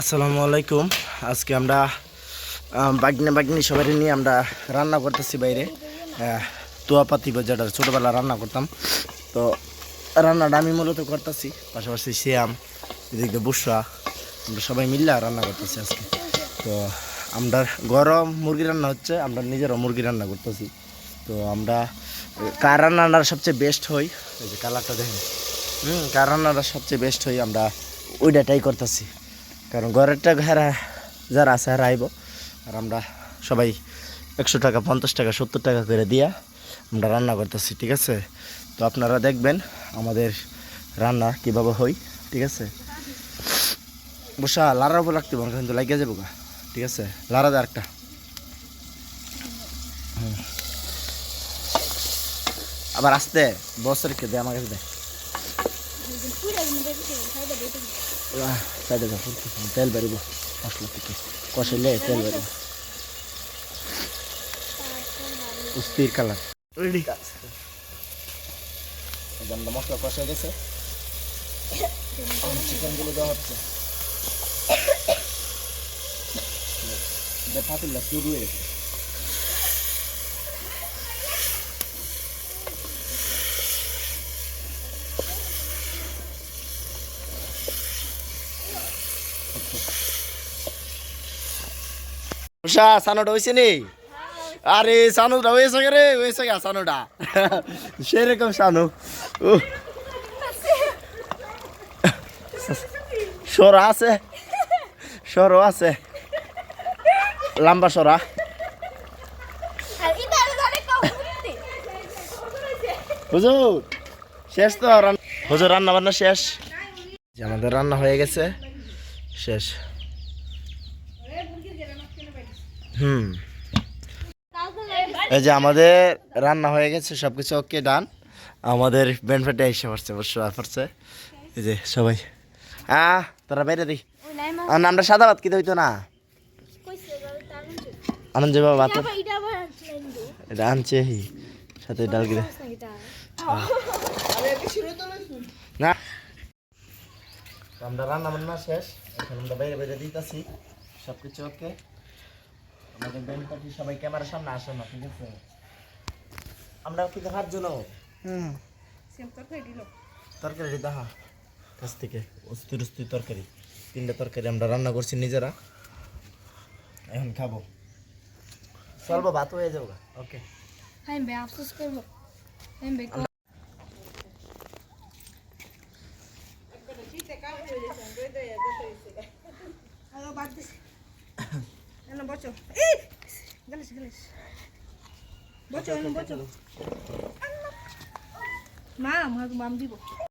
আসসালামু আলাইকুম। আজকে আমরা বাগনে বাগনি সবাই নিয়ে আমরা রান্না করতেছি বাইরে। তোয়াপাতি যেটা ছোটোবেলা রান্না করতাম। তো রান্নাটা আমি মূলত করতেছি, পাশাপাশি শ্যাম, এদিকে বুসরা আমরা সবাই মিললে রান্না করতেছি আজকে। তো আমরা গরম মুরগি রান্না হচ্ছে, আমরা নিজেরও মুরগি রান্না করতেছি। তো আমরা, কার রান্নাটা সবচেয়ে বেস্ট হই এই যে কালারটা দেখেন। হুম, কার রান্নাটা সবচেয়ে বেস্ট হই আমরা ওইটাটাই করতেছি। কারণ ঘরেরটা ঘেরা যারা আছে হারা আইব। আর আমরা সবাই একশো টাকা, পঞ্চাশ টাকা, সত্তর টাকা করে দিয়া আমরা রান্না করতেছি, ঠিক আছে? তো আপনারা দেখবেন আমাদের রান্না কীভাবে হই ঠিক আছে? বসা লাড়ার উপর পারব কিন্তু লাগিয়ে যাব গা, ঠিক আছে? লাড়া দে একটা। আবার আসতে বস রেখে দে, আমার কাছে দে। আহ, সাইডে যা ফুলতেছে তেল বেরিব মশলা থেকে। কষাইলে তেল বেরিব স্থির কালার। রেডি মশলা কষাই গেছে চিকেনগুলো দেওয়া হচ্ছে। পাতিল্লা শুরু হয়ে গেছে। উষা সানোটা হয়েছে আরে হয়েছে রে হয়েছে গা সেরকম। সরা আছে। সরও আছে। লম্বা সরা হুজুর শেষ তো হুজুর রান্না বান্না শেষ। আমাদের রান্না হয়ে গেছে। শেষ। হুম। এই যে আমাদের রান্না হয়ে গেছে সব কিছু ওকে ডান আমাদের বেনফেটে এসে পড়ছে অবশ্য পড়ছে। এই যে সবাই। আহ তোরা বাইরে দি আর আমরা সাদা ভাত খেতে হইতো না? আনন্দ বাবা ভাত এটা আনছে সাথে ডাল গিরে না তো আমরা রান্না বান্না শেষ। এখন আমরা বাইরে বাইরে দিতেছি। সব কিছু ওকে। আমাদের ব্যাংক পার্টি সবাই ক্যামেরার সামনে আসে না ঠিক আছে? আমরা কিন্তু হাত জন্য? তরকারি দেখা কাছ থেকে অস্থির অস্থির তরকারি। তিনটা তরকারি আমরা রান্না করছি নিজেরা। এখন খাব। চলবো ভাত হয়ে যাব ওকে। আমি বে আফসোস করব। আমি বে বচো গেলিস গেলিস বচো বচো মা আমাকে বাম দিব।